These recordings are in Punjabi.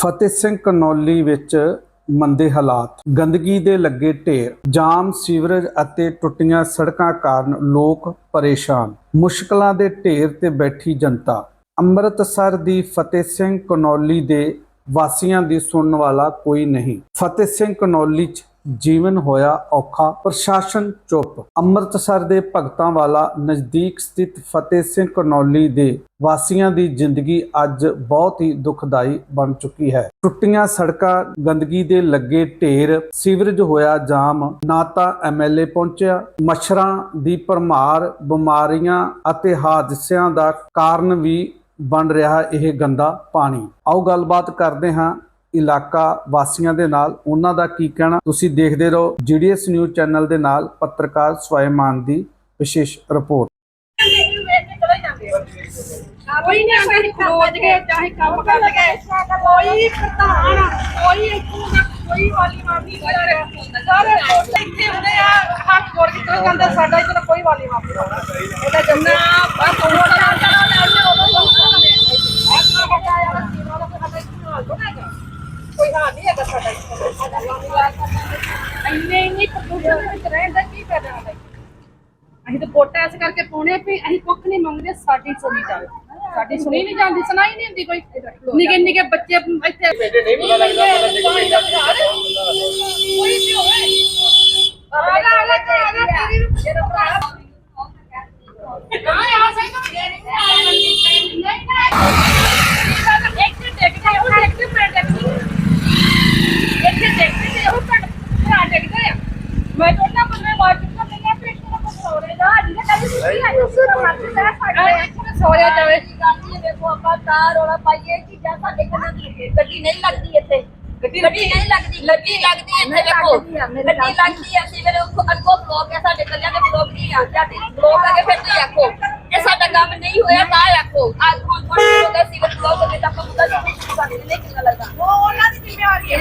ਫਤਿਹ ਸਿੰਘ ਕਨੌਲੀ ਵਿੱਚ ਮੰਦੇ ਹਾਲਾਤ। ਗੰਦਗੀ ਦੇ ਲੱਗੇ ਢੇਰ, ਜਾਮ, ਸੀਵਰੇਜ ਅਤੇ ਟੁੱਟੀਆਂ ਸੜਕਾਂ ਕਾਰਨ ਲੋਕ ਪਰੇਸ਼ਾਨ। ਮੁਸ਼ਕਲਾਂ ਦੇ ਢੇਰ ਤੇ ਬੈਠੀ ਜਨਤਾ। ਅੰਮ੍ਰਿਤਸਰ ਦੀ ਫਤਿਹ ਸਿੰਘ ਕਨੌਲੀ ਦੇ ਵਾਸੀਆਂ ਦੀ ਸੁਣਨ ਵਾਲਾ ਕੋਈ ਨਹੀਂ। ਫਤਿਹ ਸਿੰਘ ਕਨੌਲੀ 'ਚ ਜੀਵਨ ਹੋਇਆ ਔਖਾ। ਪ੍ਰਸ਼ਾਸਨ ਚੁੱਪ। ਅੰਮ੍ਰਿਤਸਰ ਦੇ ਭਗਤਾਂ ਵਾਲਾ ਨਜ਼ਦੀਕ ਸਥਿਤ ਫਤਿਹ ਸਿੰਘ ਕਨੌਲੀ ਦੇ ਵਾਸੀਆਂ ਦੀ ਜ਼ਿੰਦਗੀ ਅੱਜ ਬਹੁਤ ਹੀ ਦੁਖਦਾਈ ਬਣ ਚੁੱਕੀ ਹੈ। ਟੁੱਟੀਆਂ ਸੜਕਾਂ, ਗੰਦਗੀ ਦੇ ਲੱਗੇ ਢੇਰ, ਸੀਵਰੇਜ ਹੋਇਆ ਜਾਮ, ਨਾ ਤਾਂ ਐਮਐਲਏ ਪਹੁੰਚਿਆ। ਮੱਛਰਾਂ ਦੀ ਭਰਮਾਰ, ਬਿਮਾਰੀਆਂ ਅਤੇ ਹਾਦਸਿਆਂ ਦਾ ਕਾਰਨ ਵੀ ਬਣ ਰਿਹਾ ਇਹ ਗੰਦਾ ਪਾਣੀ। ਆਓ ਗੱਲਬਾਤ ਕਰਦੇ ਹਾਂ ਇਲਾਕਾ ਵਾਸੀਆਂ ਦੇ ਨਾਲ ਉਹਨਾਂ ਦਾ ਕੀ ਕਹਿਣਾ? ਤੁਸੀਂ ਦੇਖਦੇ ਰਹੋ ਜੀਡੀਐਸ ਨਿਊਜ਼ ਚੈਨਲ ਦੇ ਨਾਲ ਪੱਤਰਕਾਰ ਸਵੈਮਾਨ ਦੀ ਵਿਸ਼ੇਸ਼ ਰਿਪੋਰਟ। ਕੋਈ ਨਹੀਂ ਆਂਦਾ ਖਲੋਜ ਕੇ ਚਾਹੇ ਕੰਮ ਕਰ ਲਗੇ ਕੋਈ ਪ੍ਰਧਾਨ, ਕੋਈ ਇੱਥੋਂ ਦਾ ਕੋਈ ਵਾਲੀ ਮਾਫੀ ਸਾਰੇ ਇੱਥੇ ਹੁੰਦੇ ਆ। ਹੱਥ ਜੋੜ ਕੇ ਚਲੇ ਸਾਡਾ ਇੱਥੇ ਕੋਈ ਵਾਲੀ ਮਾਫੀ ਇਹਦਾ ਜੰਨਾ ਬਸ ਉਹ ਨਾ ਚਲਾ ਲੈ ਕੋਈ ਹਾਲ ਨਹੀਂ ਹੈਗਾ ਸਾਡਾ ਇੰਨੇ ਇੰਨੇ ਪ੍ਰਦੂਸ਼ਣ ਵਿੱਚ ਰਹਿਣ ਦਾ ਕੀ ਫਾਇਦਾ ਹੈ ਅਸੀਂ ਤਾਂ ਇਸ ਕਰਕੇ ਪਾਉਣੇ ਵੀ ਅਸੀਂ ਕੁੱਖ ਨਹੀਂ ਮੰਗਦੇ ਸਾਡੀ ਸੁਣੀ ਜਾਵੇ। ਸਾਡੀ ਸੁਣੀ ਨਹੀਂ ਜਾਂਦੀ ਸੁਣਾਈ ਨਹੀਂ ਹੁੰਦੀ ਕੋਈ। ਨਿੱਕੇ ਨਿੱਕੇ ਬੱਚੇ ਇੱਥੇ ਬੇਟੇ ਨਹੀਂ ਪਤਾ ਲੱਗਦਾ ਕੋਈ ਵੀ ਹੋਵੇ। ਆਲਾ ਆਲਾ ਆਲਾ ਤੇਰੀ ਜਿਹੜਾ ਭਰਾ ਨਾ ਆ ਸਹੀ ਤਾਂ ਨਹੀਂ ਨਹੀਂ ਇੱਕ ਦੇਖਦੇ ਉਹ ਦੇਖਦੇ ਮੈਂ ਦੇਖਦੀ ਇੱਥੇ ਦੇਖਦੇ ਤੇ ਉਹ ਪਿੰਡ ਭਰਾ ਦੇਖਦੇ ਆ ਮੈਂ ਤਾਂ ਉਹਨਾਂ ਬੰਦੇ ਮਾਰ ਚੁੱਕਾ ਤੇ ਨਾ ਪਿੰਡ ਤੋਂ ਕੁਝ ਹੋ ਰਿਹਾ ਜਿਹਨੇ ਕਦੀ ਸੁਣੀ ਆਈ ਉਸ ਨੂੰ ਮੱਤ ਦਾ ਸਾਡੇ ਇੱਥੇ ਸੋਇਆ ਜਾਵੇ ਵੇਖੋ ਆਪਾਂ ਕਾਰ ਰੋਲਾ ਪਾਈਏ ਚੀਜ਼ਾਂ ਸਾਡੇ ਕੋਲ ਗੱਡੀ ਨਹੀਂ ਲੱਗਦੀ ਇੱਥੇ ਗੱਡੀ ਨਹੀਂ ਲੱਗਦੀ ਗੱਡੀ ਲੱਗਦੀ ਇੱਥੇ ਵੇਖੋ ਗੱਡੀ ਲੱਗਦੀ ਹੈ ਅਸੀਂ ਮੇਰੇ ਅੱਗੋਂ ਬਲੋਕ ਹੈ ਸਾਡੇ ਕੱਲਿਆਂ ਦੇ ਬਲੋਕ ਨਹੀਂ ਆ ਜਾਂਦੇ ਬਲੋਕ ਅਗੇ ਫਿਰ ਤੁਸੀਂ ਆਖੋ ਇਹ ਸਾਡਾ ਕੰਮ ਨਹੀਂ ਹੋਇਆ ਤਾਂ ਆਖੋ ਅੱਜ ਹੁਣ ਥੋੜੀ ਹੋ ਗਈ ਸੀ ਬਲੋਕ ਹੋ ਤਾਂ ਆਪਾਂ ਮੁੱਦਾ ਨਹੀਂ ਸਾਡੇ ਨਹੀਂ ਕਿੰਨਾ ਲੱਗਾ ਉਹ ਉਹਨਾਂ ਦੀ ਜ਼ਿੰਮੇਵਾਰੀ ਹੈ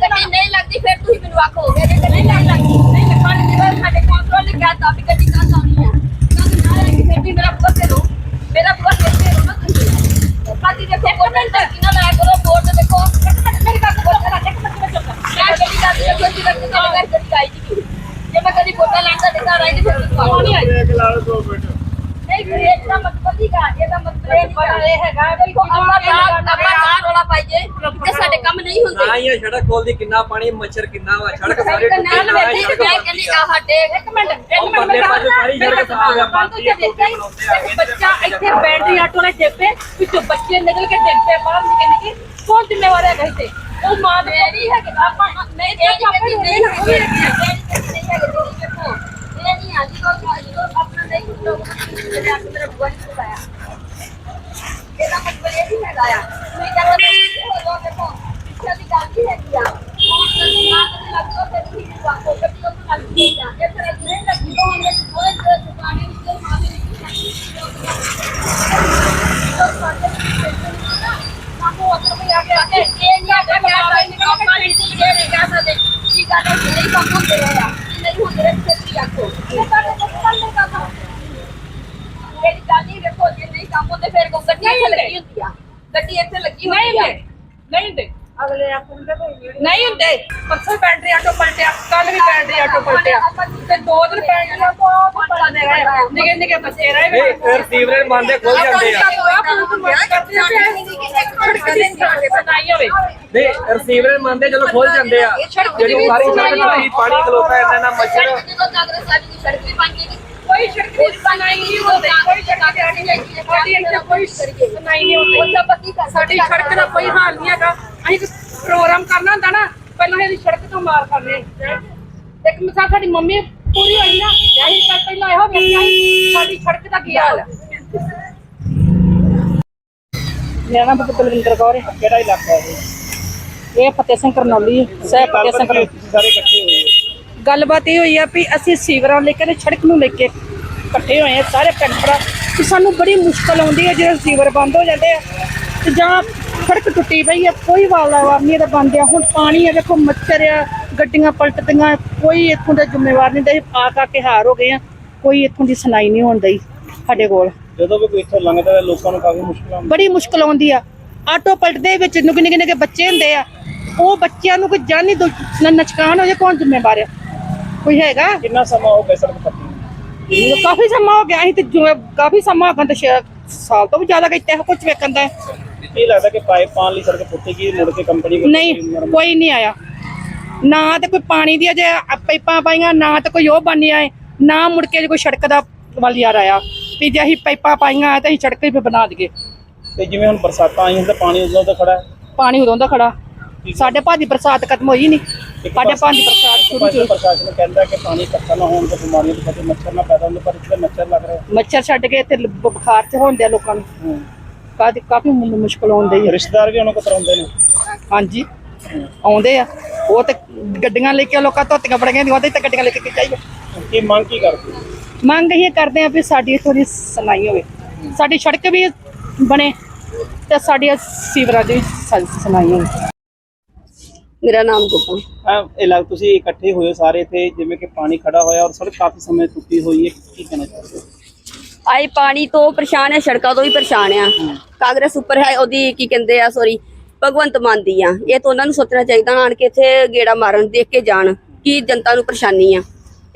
ਗੱਡੀ ਨਹੀਂ ਲੱਗਦੀ, ਫਿਰ ਤੁਸੀਂ ਮੈਨੂੰ ਆਖੋ ਮੇਰੇ ਗੱਡੀ ਨਹੀਂ ਲੱਗਦੀ। ਨਹੀਂ ਲੱਗਣ ਦੀ ਵਾਰ ਸਾਡੇ ਕੰਟਰੋਲ ਨੇ ਕਿਹਾ ਵੀ ਗੱਡੀ ਕਾ ਆਉਣੀ ਹੈ। ਤਾਂ ਨਾ ਕਿ ਫਿਰ ਵੀ ਮੇਰਾ ਬੁਆ ਤੇ ਮੇਰਾ ਬੁਆ ਤੇ ਨਾ ਤੁਸੀਂ। ਪਾਤੀ ਦੇਖੋ ਕੋਮੈਂਟ ਕਿਨਾਂ ਲਾਇਆ ਕਰੋ ਬੋਰਡ ਤੇ ਦੇਖੋ ਇੱਕ ਮਿੰਟ ਮੇਰੀ ਗੱਲ ਬੋਲ ਕਰਾ ਇੱਕ ਮਿੰਟ ਵਿੱਚ ਮੈਂ ਗੱਡੀ ਦਾ ਦੀ ਕੋਈ ਗੱਡੀ ਦਾ ਕਰ ਗੱਡੀ ਆਈ ਜੀ ਜੇ ਮੈਂ ਕਦੀ ਬੋਟਾ ਲਾਂਦਾ ਤੇ ਘਰ ਆਈ ਤੇ ਫਿਰ ਤੁਹਾਨੂੰ ਨਹੀਂ ਆਈ ਨਹੀਂ ਫਿਰ ਇਹ ਤਾਂ ਮਤਲਬ ਹੀ ਗਾ ਇਹਦਾ ਮਤਲਬ ਇਹ ਨਹੀਂ ਇਹ ਹੈਗਾ ਵੀ ਆਪਾਂ ਬਾਹਰ ਆਪਾਂ ਬਾਹਰ ਰੋਲਾ ਪਾਈਏ ਕਿ ਸਾਡੇ ਕੰਮ ਨਹੀਂ ਹੁੰਦੇ। ਨਾ ਹੀ ਇਹ ਸੜਕ ਖੋਲਦੀ ਕਿੰਨਾ ਪਾਣੀ ਮੱਛਰ ਕਿੰਨਾ ਵਾ ਸੜਕ ਸਾਰੀ ਟੁੱਟੀ ਨਾਲ ਨਾ ਵੇਖੀ ਤੇ ਮੈਂ ਕਹਿੰਦੀ ਆ। ਸਾਡੇ ਇੱਕ ਮਿੰਟ ਇੱਕ ਮਿੰਟ ਪਰਲੇ ਪਾਸੇ ਸਾਰੀ ਸੜਕ ਸਾਫ਼ ਬਾਕੀ ਹੀ ਇੱਕ ਬੱਚਾ ਇੱਥੇ ਬੈਟਰੀ ਆਟੋ ਨਾਲ ਡਿੱਪੇ ਵਿੱਚੋਂ ਬੱਚੇ ਨਿਕਲ ਕੇ ਡਿੱਪੇ ਬਾਹਰ ਨਿਕਲ ਨਿਕਲ। ਕੌਣ ਜ਼ਿੰਮੇਵਾਰ ਹੈ ਇੱਥੇ। ਉਹ ਮਾਂ ਦੇ ਮੇਰੀ ਹੈ ਕਿ ਆਪਾਂ ਨਹੀਂ ਇਹ ਆਪਣੀ ਨਹੀਂ ਹੈ ਨਹੀਂ ਹੈ ਨਹੀਂ ਦੇਖੋ। ਇਹ ਨਹੀਂ ਆ ਜੀ ਕੋ ਆਪਣਾ ਨਹੀਂ ਹੁੰਦਾ ਮੇਰੇ ਆਪ ਮੇਰਾ ਬੁਆ ਨਹੀਂ ਪਾਇਆ Esa es la primera que yo me ਗੱਡੀ ਇੱਥੇ ਲੱਗੀ ਨਹੀਂ ਹੁੰਦੀ ਆ ਨਹੀਂ ਹੁੰਦੇ। ਅਗਲੇ ਆਖਣਗੇ ਕੋਈ ਨਹੀਂ ਹੁੰਦੇ। ਪਰਸੋਂ ਬੈਟਰੀ ਆਟੋ ਪਲਟਿਆ ਕੱਲ ਵੀ ਬੈਟਰੀ ਆਟੋ ਪਲਟਿਆ। ਤੇ ਦੋ ਦਿਨ ਬੈਟਰੀ ਆਟੋ ਪਲਟਦੇ ਰਹੇ। ਨਿੱਕੇ ਨਿੱਕੇ ਬੱਚੇ ਰਹੇ ਨਹੀਂ ਫਿਰ ਸੀਵਰੇਜ ਬੰਦੇ ਖੁੱਲ ਜਾਂਦੇ ਆ। ਨਹੀਂ ਰਿਸੀਵਰੇਜ ਬੰਦੇ ਜਦੋਂ ਖੁੱਲ ਜਾਂਦੇ ਆ ਜਿਹੜੀ ਸਾਰੀ ਸੜਕ ਪਾਣੀ ਖਲੋਤਾ ਇੰਨਾ ਨਾ ਮੱਛਰ। ਜਦੋਂ ਜਾਗਰ ਸਾਹਿਬ ਦੀ ਸੜਕ ਵੀ ਬਣ ਗਈ ਕੋਈ ਸੜਕ ਦੀ ਸੁਣਾਈ ਨਹੀਂ ਹੁੰਦੀ। ਕੋਈ ਸੜਕ ਦੀ ਨਹੀਂ ਸਾਡੀ ਇੱਥੇ ਕੋਈ ਸੁਣਾਈ ਨਹੀਂ ਹੁੰਦੀ। ਉਹ ਪੱਕੀ ਕਰ ਸਾਡੀ ਸੜਕ ਦਾ ਕੋਈ ਹਾਲ ਨਹੀਂ ਹੈਗਾ। ਅਸੀਂ ਕੋਈ ਪ੍ਰੋਗਰਾਮ ਕਰਨਾ ਹੁੰਦਾ ਨਾ ਪਹਿਲਾਂ ਇਹਦੀ ਸੜਕ ਤੋਂ ਮਾਰ ਕਰਨੇ ਇੱਕ ਮਿਸਾਲ ਸਾਡੀ ਮੰਮੀ ਪੂਰੀ ਹੋਈ ਨਾ ਅਸੀਂ ਤਾਂ ਪਹਿਲਾਂ ਇਹੋ ਵੇਖਿਆ ਸੀ, ਸਾਡੀ ਸੜਕ ਦਾ ਕੀ ਹਾਲ ਹੈ ਮੇਰਾ ਨਾਮ ਬਲਵਿੰਦਰ ਕੌਰ ਹੈ ਕਿਹੜਾ ਇਲਾਕਾ ਹੈ ਇਹ? ਫਤਿਹ ਸਿੰਘ ਕਰਨੌਲੀ ਸਹਿ ਫਤਿਹ ਸਿੰਘ ਕਰਨੌਲੀ। ਸਾਰੇ ਇਕੱਠੇ ਹੋਏ ਗੱਲਬਾਤ ਇਹ ਹੋਈ ਆ ਵੀ ਅਸੀਂ ਸੀਵਰਾਂ ਲੈ ਕੇ ਤੇ ਸੜਕ ਨੂੰ ਲੈ ਕੇ। ਇਕੱਠੇ ਹੋਏ ਆ ਸਾਰੇ ਭਰਾ ਕਿ ਸਾਨੂੰ ਬੜੀ ਮੁਸ਼ਕਲ ਆਉਂਦੀ ਹੈ ਜਦੋਂ ਸੀਵਰ ਬੰਦ ਹੋ ਜਾਂਦੇ ਆ। ਤੇ ਜਾਂ ਸੜਕ ਟੁੱਟੀ ਪਈ ਆ ਕੋਈ ਵਾਲਾ ਨਹੀਂ ਇਹਦਾ ਬੰਦ ਆ। ਹੁਣ ਪਾਣੀ ਆ ਦੇਖੋ ਮੱਛਰ ਆ ਗੱਡੀਆਂ ਪਲਟਦੀਆਂ ਕੋਈ ਇੱਥੋਂ ਦਾ ਜ਼ਿੰਮੇਵਾਰ ਨਹੀਂ ਦੇ ਆ ਕਾ ਕੇ ਹਾਰ ਹੋ ਗਏ ਆ ਕੋਈ ਇੱਥੋਂ ਦੀ ਸੁਣਾਈ ਨਹੀਂ ਹੋਣ ਦਈ ਸਾਡੇ ਕੋਲ। ਜਦੋਂ ਵੀ ਕੋਈ ਇੱਥੋਂ ਲੰਘਦਾ ਹੈ ਲੋਕਾਂ ਨੂੰ ਕਾਫੀ ਮੁਸ਼ਕਲ ਆਉਂਦੀ ਬੜੀ ਮੁਸ਼ਕਲ ਆਉਂਦੀ ਆ। ਆਟੋ ਪਲਟਦੇ ਵਿੱਚ ਨਿੱਕੇ ਨਿੱਕੇ ਨਿੱਕੇ ਬੱਚੇ ਹੁੰਦੇ ਆ ਉਹ ਬੱਚਿਆਂ ਨੂੰ ਕੋਈ ਜਾਨੀ ਦੁ- ਨ- ਨੁਕਸਾਨ ਹੋ ਜਾਏ ਕੌਣ ਜ਼ਿੰਮੇਵਾਰ ਆ? ਕੋਈ ਹੈਗਾ? ਕਿੰਨਾ ਸਮਾਂ ਹੋ ਗਿਆ ਸੜਕ ਪੱਟੀ? ਕਾਫੀ ਸਮਾਂ ਹੋ ਗਿਆ ਅਸੀਂ ਤੇ ਜੋ- ਕਾਫੀ ਸਮਾਂ ਹੋ ਗਿਆ ਤੇ ਛੇ ਸਾਲ ਤੋਂ ਵੀ ਜ਼ਿਆਦਾ ਕੀਤਾ ਹੈ ਕੁਝ ਵੇਖਣ ਦਾ। ਕੀ ਲੱਗਦਾ ਕਿ ਪਾਈਪ ਪਾਣ ਲਈ ਸੜਕ ਪੁੱਟੀ ਗਈ ਮੁੜ ਕੇ ਕੰਪਨੀ ਕੋਲ ਨਹੀਂ ਕੋਈ ਨਹੀਂ ਆਇਆ। ਨਾ ਤੇ ਕੋਈ ਪਾਣੀ ਦੀ ਅਜੇ ਪਾਈਪਾਂ ਪਾਈਆਂ ਨਾ ਤੇ ਕੋਈ ਉਹ ਬਣਿਆ ਹੈ ਨਾ ਮੁੜ ਕੇ ਕੋਈ ਸੜਕ ਦਾ ਵੱਲ ਯਾਰ ਆਇਆ। ਵੀ ਜੇ ਅਸੀਂ ਪਾਈਪਾਂ ਪਾਈਆਂ ਤੇ ਅਸੀਂ ਸੜਕ ਹੀ ਬਣਾ ਦਈਏ। ਤੇ ਜਿਵੇਂ ਹੁਣ ਬਰਸਾਤਾਂ ਆਈਆਂ ਤਾਂ ਪਾਣੀ ਉਦੋਂ ਤਾਂ ਖੜਾ ਹੈ? ਪਾਣੀ ਉਦੋਂ ਦਾ ਖੜਾ। ਸਾਡੇ ਭਾਜੀ ਬਰਸਾਤ ਖਤਮ ਹੋਈ ਨਹੀਂ। ਸਾਡੇ ਬਰਸਾਤ ਇੱਕ ਸ਼ੁਰੂ ਪ੍ਰਸ਼ਾਸਨ ਕਹਿੰਦਾ ਕਿ ਪਾਣੀ ਇਕੱਠਾ ਨਾ ਹੋਣ ਤੋਂ ਬਿਮਾਰੀਆਂ ਤੋਂ ਬਚੇ ਮੱਛਰ ਨਾ ਪੈਦਾ ਹੁੰਦੇ ਪਰ ਇੱਥੇ ਮੱਛਰ ਲੱਗ ਰਿਹਾ ਮੱਛਰ ਛੱਡ ਕੇ ਲ- ਬੁਖਾਰ ਚ ਹੋਣ ਦਿਆ ਲੋਕਾਂ ਨੂੰ। ਹੂੰ। ਕਾਫੀ ਮੁਸ਼ਕਲ ਆਉਂਦੀ ਹੈ ਰਿਸ਼ਤੇਦਾਰ ਵੀ ਉਹਨਾਂ ਕੋਲ ਤਰਾਉਂਦੇ ਨੇ। ਹਾਂਜੀ। ਆਉਂਦੇ ਆ। ਉਹ ਤੇ ਗੱਡੀਆਂ ਲੈ ਕੇ ਲੋਕਾਂ ਧੋਤੀਆਂ ਬੜੀਆਂ ਦੀਆਂ ਉਹਦੇ ਤੇ ਗੱਡੀਆਂ ਲੈ ਕੇ ਚਾਹੀਏ ਕੀ ਮੰਗ ਕੀ ਕਰਦੇ? ਮੰਗ ਇਹ ਕਰਦੇ ਆ ਵੀ ਸਾਡੀ ਥੋੜੀ ਸੁਣਾਈ ਹੋਵੇ। ਸਾਡੀ ਸੜਕ ਵੀ ਬਣੇ ਤੇ ਸਾਡੀ ਸੀਵਰਾਂ ਦੀ ਸੁਣਾਈ ਹੋਵੇ। ਮੇਰਾ ਨਾਮ ਗੁਪਾ ਹਾਂ ਇਹ ਲੱਗ ਤੁਸੀਂ ਇਕੱਠੇ ਹੋਏ ਸਾਰੇ ਇੱਥੇ ਜਿਵੇਂ ਕਿ ਪਾਣੀ ਖੜਾ ਹੋਇਆ ਔਰ ਸੜਕ ਕਾਫੀ ਸਮੇਂ ਟੁੱਟੀ ਹੋਈ ਹੈ। ਕੀ ਕਹਿਣਾ ਚਾਹੁੰਦੇ ਹੋ ਆਏ ਪਾਣੀ ਤੋਂ ਪਰੇਸ਼ਾਨ ਹੈ ਸੜਕਾਂ ਤੋਂ ਵੀ ਪਰੇਸ਼ਾਨ ਆ। ਕਾਂਗਰਸ ਉੱਪਰ ਹੈ ਉਹਦੀ ਕੀ ਕਹਿੰਦੇ ਆ ਸੌਰੀ ਭਗਵੰਤ ਮਾਨ ਦੀ ਆ। ਇਹ ਤਾਂ ਉਹਨਾਂ ਨੂੰ ਸੋਚਣਾ ਚਾਹੀਦਾ ਆਣ ਕੇ ਇੱਥੇ ਗੇੜਾ ਮਾਰਨ ਦੇਖ ਕੇ ਜਾਣ ਕੀ ਜਨਤਾ ਨੂੰ ਪਰੇਸ਼ਾਨੀ ਆ।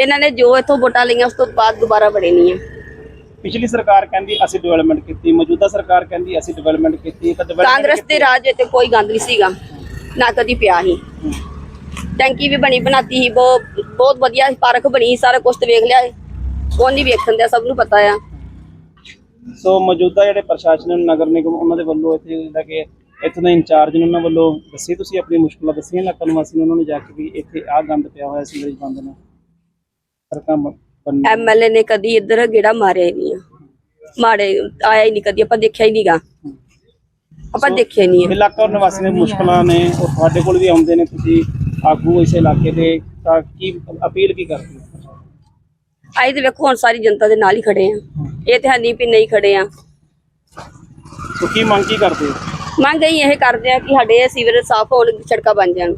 ਇਹਨਾਂ ਨੇ ਜੋ ਇੱਥੋਂ ਵੋਟਾਂ ਲਈਆਂ ਉਸ ਤੋਂ ਬਾਅਦ ਦੁਬਾਰਾ ਬੜੇ ਨਹੀਂ ਆ। ਪਿਛਲੀ ਸਰਕਾਰ ਕਹਿੰਦੀ ਅਸੀਂ ਡਿਵੈਲਪਮੈਂਟ ਕੀਤੀ ਮੌਜੂਦਾ ਸਰਕਾਰ ਕਹਿੰਦੀ ਅਸੀਂ ਡਿਵੈਲਪਮੈਂਟ ਕੀਤੀ ਤਾਂ ਕਾਂਗਰਸ ਦੇ ਰਾਜ ਵਿੱਚ ਕੋਈ ਗੰਦ ਨਹੀਂ ਸੀਗਾ। ਨਾ ਕਦੀ ਪਿਆ ਸੀ। ਟੈਂਕੀ ਵੀ ਬਣੀ ਬਣਾਤੀ ਸੀ ਬਹੁਤ ਬਹੁਤ ਵਧੀਆ ਪਾਰਕ ਬਣੀ ਸਾਰਾ ਕੁਝ ਤੇ ਵੇਖ ਲਿਆ ਉਹ ਨਹੀਂ ਵੇਖਣ ਦਿਆ ਸਭ ਨੂੰ ਪਤਾ ਆ। ਸੋ ਮੌਜੂਦਾ ਜਿਹੜੇ ਪ੍ਰਸ਼ਾਸਨ ਨਗਰ ਨਿਗਮ ਉਹਨਾਂ ਦੇ ਵੱਲੋਂ ਇੱਥੇ ਜਿਹੜਾ ਕਿ ਇੱਥੋਂ ਦੇ ਇੰਚਾਰਜ ਨੇ ਉਹਨਾਂ ਵੱਲੋਂ ਦੱਸੀ ਤੁਸੀਂ ਆਪਣੀ ਮੁਸ਼ਕਲਾਂ ਦੱਸੀਆਂ ਇਲਾਕਾ ਨਿਵਾਸੀ ਨੇ ਉਹਨਾਂ ਨੂੰ ਜਾ ਕੇ ਵੀ ਇੱਥੇ ਆਹ ਗੰਦ ਪਿਆ ਹੋਇਆ ਸੀਵਰੇਜ ਬੰਦ ਨੇ। ਬਣਨ ਐਮਐਲਏ ਨੇ ਕਦੀ ਇੱਧਰ ਗੇੜਾ ਮਾਰਿਆ ਹੀ ਨਹੀਂ ਆ। ਮਾੜੇ ਆਇਆ ਹੀ ਨਹੀਂ ਕਦੀ ਆਪਾਂ ਦੇਖਿਆ ਹੀ ਨਹੀਂਗਾ ਆਪਾਂ ਦੇਖਿਆ ਹੀ। ਨਹੀਂ ਆ ਇਲਾਕਾ ਨਿਵਾਸੀ ਦੇ ਮੁਸ਼ਕਲਾਂ ਨੇ ਉਹ ਤੁਹਾਡੇ ਕੋਲ ਵੀ ਆਉਂਦੇ ਨੇ ਤੁਸੀਂ ਆਗੂ ਇਸ ਇਲਾਕੇ ਦੇ ਤਾਂ ਕੀ ਅਪੀਲ ਕੀ ਕਰਦੇ ਹੋ? ਆਈ ਤੇ ਵੇਖੋ ਹੁਣ ਸਾਰੀ ਜਨਤਾ ਦੇ ਨਾਲ ਹੀ ਖੜੇ ਆ। ਇਹ ਤੇ ਹੈ ਨਹੀਂ ਵੀ ਨਹੀਂ ਖੜੇ ਆ। ਸੋ ਕੀ ਮੰਗ ਕੀ ਕਰਦੇ ਹੋ? ਮੰਗ ਇਹ ਕਰਦੇ ਆ ਕਿ ਸਾਡੇ ਸੀਵਰੇਜ ਸਾਫ਼ ਹੋਣ ਸੜਕਾਂ ਬਣ ਜਾਣ।